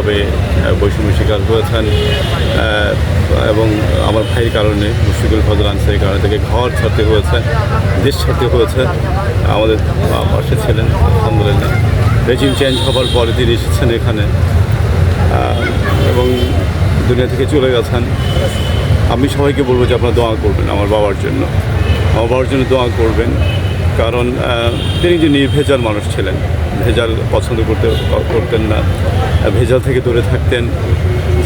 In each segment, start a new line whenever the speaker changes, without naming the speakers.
বিভিন্নভাবে আহ, বৈষম্য শিকার হয়েছেন এবং আমার ভাইয়ের কারণে মুশফিকুল ফজল আনসারের কারণে থেকে ঘর ছাড়তে হয়েছে দেশ ছাড়তে হয়েছে। আমাদের পাশে ছিলেন আলহামদুলিল্লাহ। রেজিম চেঞ্জ হবার পরে তিনি এসেছেন এখানে এবং দুনিয়া থেকে চলে গেছেন। আমি সবাইকে বলব যে আপনারা দোয়া করবেন আমার বাবার জন্য। আমার বাবার জন্য দোয়া করবেন। কারণ তিনি যে নির্ভেজাল মানুষ ছিলেন, ভেজাল পছন্দ করতে, করতেন না ভেজাল থেকে দূরে থাকতেন,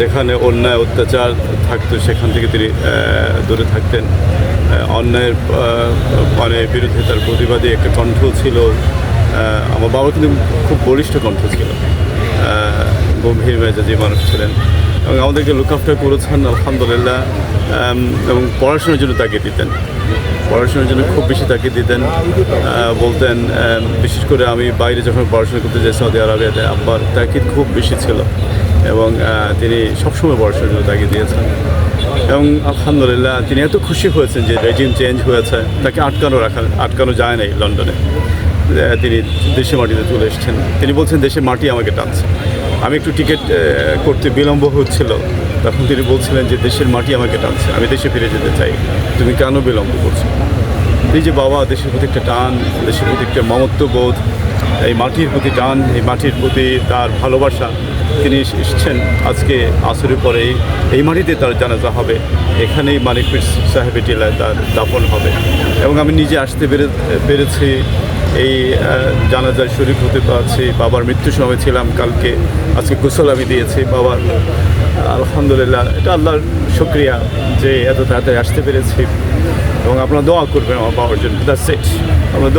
যেখানে অন্যায়, অত্যাচার থাকতো, সেখান থেকে তিনি দূরে থাকতেন। অন্যায়ের মানে বিরুদ্ধে তার প্রতিবাদী একটা কণ্ঠ ছিল আমার বাবা কিন্তু খুব বলিষ্ঠ কণ্ঠ ছিল। গম্ভীর মেজাজি মানুষ ছিলেন। এবং আমাদেরকে লুক আফটার করেছেন, আলহামদুলিল্লাহ। এবং পড়াশোনার জন্য তাকে দিতেন। পড়াশোনার জন্য খুব বেশি তাকে দিতেন। বলতেন বিশেষ করে আমি বাইরে যখন পড়াশোনা করতে যাই সৌদি আরবিয়াতে, আব্বার তাকিদ খুব বেশি ছিল। এবং তিনি সবসময় পড়াশোনার জন্য তাকে দিয়েছেন। এবং আলহামদুলিল্লাহ, তিনি এত খুশি হয়েছেন যে রেজিম চেঞ্জ হয়েছে, তাকে আটকানো রাখা, আটকানো যায় নাই লন্ডনে। তিনি দেশের মাটিতে চলে এসেছেন। তিনি বলছেন, দেশের মাটি আমাকে টানছে। আমি একটু টিকিট করতে বিলম্ব হচ্ছিল। তখন তিনি বলছিলেন যে, দেশের মাটি আমাকে টানছে, আমি দেশে ফিরে যেতে চাই। তুমি কেন বিলম্ব করছ? এই যে বাবা, দেশের প্রতি একটা টান, দেশের প্রতি একটা মমত্ববোধ, এই মাটির প্রতি টান, এই মাটির প্রতি তার ভালোবাসা। তিনি এসেছেন আজকে আসরের পরে, এই- মাটিতে তার জানাজা হবে। এখানেই মানিকপীর সাহেবের টিলায় তার দাফন হবে। এবং আমি নিজে আসতে পেরে, পেরেছি। এই জানাজায় শরীর হতে পারছি বাবার মৃত্যু সময় ছিলাম, কালকে আজকে গোসল আমি দিয়েছি, বাবার, আলহামদুলিল্লাহ, এটা আল্লাহর শুক্রিয়া যে এত তাড়াতাড়ি আসতে পেরেছি, এবং আপনারা দোয়া করবেন আমার বাবার জন্য দ্যাটস ইট আমরা